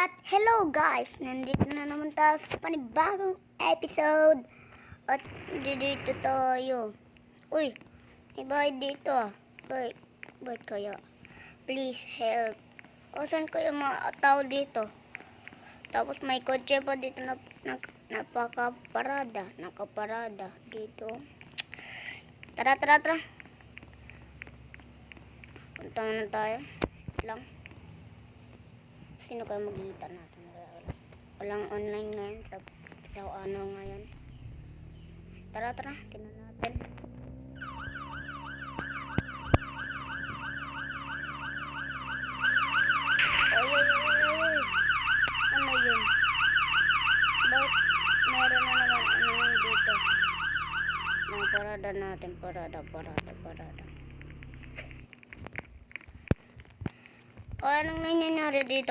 At hello guys, nandito na naman tayo sa panibagong episode. At dito tayo. Uy, bahay dito. Bakit? Bakit kaya? Please help. O saan kaya mga tao dito? Tapos may kotse pa dito na, na napakaparada. Nakaparada dito. Tara, tara, tara. Punta muna tayo. Wait lang. Sino kayo magkita natin? Wala, wala. Walang online ngayon. Sa, ano ngayon. Tara, tara. Tingnan natin. Ay, ay, ay, ay. Ano yun? Bakit meron na naman ano yun dito? Mga parada natin. Parada, parada, parada. O, anong nangyayari dito?